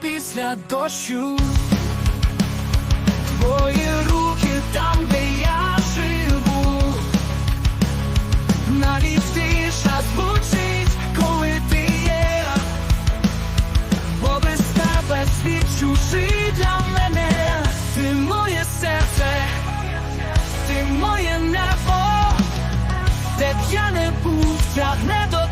після дощу. Твої руки там, де я живу. Навіть тиша звучить, коли ти є. Бо без тебе світ чужий для мене. Ти моє серце, ти моє небо, де б я не був, тягне до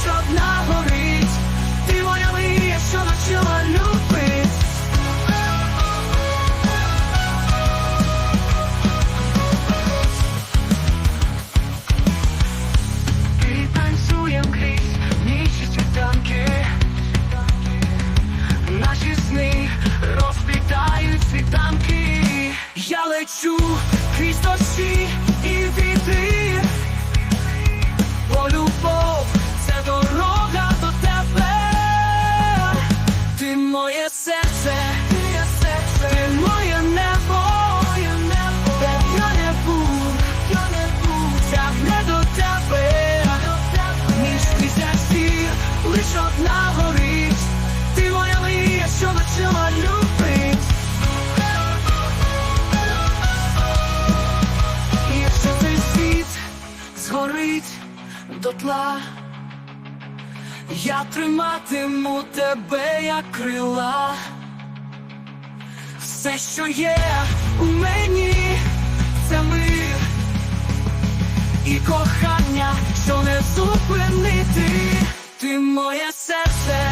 лиш одна горить. Ти моя мрія, що навчила любить. Танцюєм крізь ніч і світанки Наші сни розплітають світанки Я лечу згорить дотла, я триматиму тебе як крила. Все, що є у мені, це мир і кохання, що не зупинити. Ти моє серце,